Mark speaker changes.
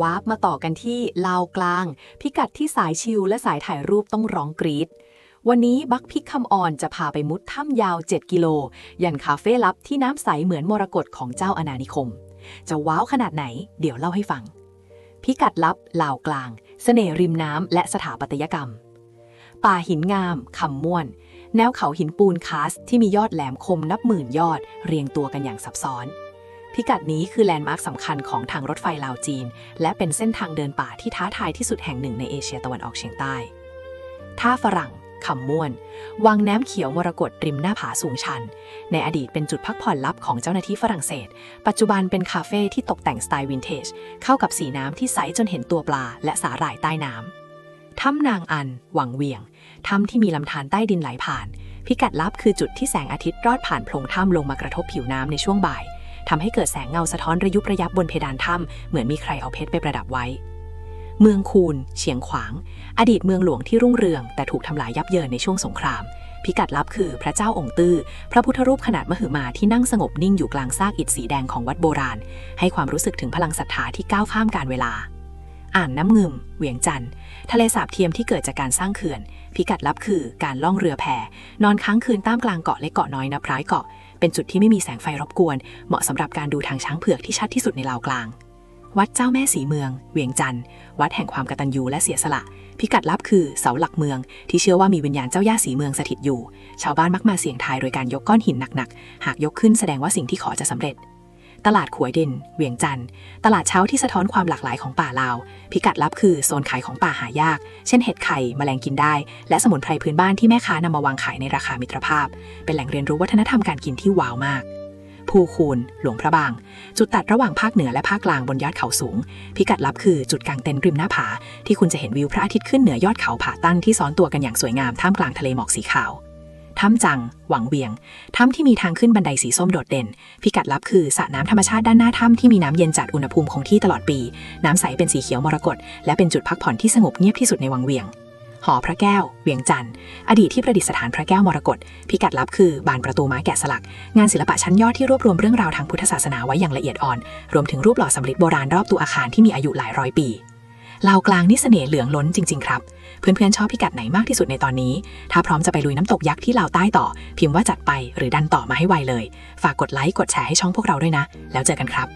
Speaker 1: วาร์ปมาต่อกันที่ลาวกลาง พิกัดที่สายชิลและสายถ่ายรูปต้องร้องกรีดวันนี้บักพิกคำอ่อนจะพาไปมุดถ้ำยาว 7 กิโล ยันคาเฟ่ลับที่น้ำใสเหมือนมรกตของเจ้าอาณานิคม จะว้าวขนาดไหน เดี๋ยวเล่าให้ฟัง พิกัดลับลาวกลางเสน่ห์ริมน้ำและสถาปัตยกรรม ป่าหินงามคำม่วน แนวเขาหินปูนคาสที่มียอดแหลมคมนับหมื่นยอด เรียงตัวกันอย่างซับซ้อน พิกัดนี้คือแลนด์มาร์คสำคัญของทางรถไฟลาวจีน และเป็นเส้นทางเดินป่าที่ท้าทายที่สุดแห่งหนึ่งในเอเชียตะวันออกเฉียงใต้ ท่าฝรั่งคำม่วน วังน้ำเขียวมรกตริมหน้าผาสูงชัน ในอดีตเป็นจุดพักผ่อนลับของเจ้าหน้าที่ฝรั่งเศส ปัจจุบันเป็นคาเฟ่ที่ตกแต่งสไตล์วินเทจ เข้ากับสีน้ำที่ใสจนเห็นตัวปลาและสาหร่ายใต้น้ำ ถ้ำนางอัน หวังเวียง ถ้ำที่มีลำธารใต้ดินไหลผ่าน พิกัดลับคือจุดที่แสงอาทิตย์รอดผ่านโพรงถ้ำลงมากระทบผิวน้ำในช่วงบ่าย ทำให้เกิดแสงเงาสะท้อนระยุบระยับบนเพดานถ้ำเหมือนมีใครเอาเพชรไปประดับไว้ เมืองคูนเฉียงขวาง อดีตเมืองหลวงที่รุ่งเรือง แต่ถูกทำลายยับเยินในช่วงสงคราม พิกัดลับคือพระเจ้าองค์ตื้อ พระพุทธรูปขนาดมหึมาที่นั่งสงบนิ่งอยู่กลางซากอิฐสีแดงของวัดโบราณ ให้ความรู้สึกถึงพลังศรัทธาที่ก้าวข้ามการเวลา อ่างน้ำเงึมเวียงจันทร์ทะเลสาบเทียมที่เกิดจากการสร้างเขื่อนพิกัดลับคือการล่องเรือแพนอนค้างคืนตามกลางเกาะและเกาะน้อยนับร้อยเกาะ เป็นจุดที่ไม่มีแสงไฟรบกวน เหมาะสำหรับการดูทางช้างเผือกที่ชัดที่สุดในลาวกลาง วัดเจ้าแม่สีเมือง เวียงจันทร์วัดแห่งความกตัญญูและเสียสละ พิกัดลับคือเสาหลักเมือง ที่เชื่อว่ามีวิญญาณเจ้าย่าสีเมืองสถิตอยู่ ชาวบ้านมักมาเสี่ยงทายโดยการยกก้อนหินหนักๆ หากยกขึ้นแสดงว่าสิ่งที่ขอจะสำเร็จ ตลาดขวยดิน เวียงจันทร์ตลาดเช้าที่สะท้อนความหลากหลายของป่าลาว พิกัดลับคือโซนขายของป่าหายาก เช่นเห็ดไข่แมลงกินได้ และสมุนไพรพื้นบ้านที่แม่ค้านำมาวางขายในราคามิตรภาพ เป็นแหล่งเรียนรู้วัฒนธรรมการกินที่ว้าวมากภูคูนหลวงพระบาง จุดตัดระหว่างภาคเหนือและภาคกลางบนยอดเขาสูง พิกัดลับคือจุดกางเต็นท์ริมหน้าผา ที่คุณจะเห็นวิวพระอาทิตย์ขึ้นเหนือยอดเขาผาตั้งที่ซ้อนตัวกันอย่างสวยงามท่ามกลางทะเลหมอกสีขาว ถ้ำจัง หวังเวียง ถ้ำที่มีทางขึ้นบันไดสีส้มโดดเด่น พิกัดลับคือสระน้ำธรรมชาติด้านหน้าถ้ำที่มีน้ำเย็นจัดอุณหภูมิคงที่ตลอดปี น้ำใสเป็นสีเขียวมรกต และเป็นจุดพักผ่อนที่สงบเงียบที่สุดในวังเวียง หอพระแก้ว เวียงจันทร์ อดีตที่ประดิษฐานพระแก้วมรกต พิกัดลับคือบานประตูไม้แกะสลัก งานศิลปะชั้นยอดที่รวบรวมเรื่องราวทางพุทธศาสนาไว้อย่างละเอียดอ่อน รวมถึงรูปหล่อสำริดโบราณรอบตัวอาคารที่มีอายุหลายร้อยปี ลาวกลางนี่เสน่ห์เหลืองล้นจริง ๆ ครับ เพื่อนๆชอบพิกัดไหนมากที่สุดในตอนนี้ ถ้าพร้อมจะไปลุยน้ำตกยักษ์ที่ลาวใต้ต่อ พิมพ์ว่าจัดไปหรือดันต่อมาให้ไวเลย ฝากกดไลค์กดแชร์ให้ช่องพวกเราด้วยนะ แล้วเจอกันครับ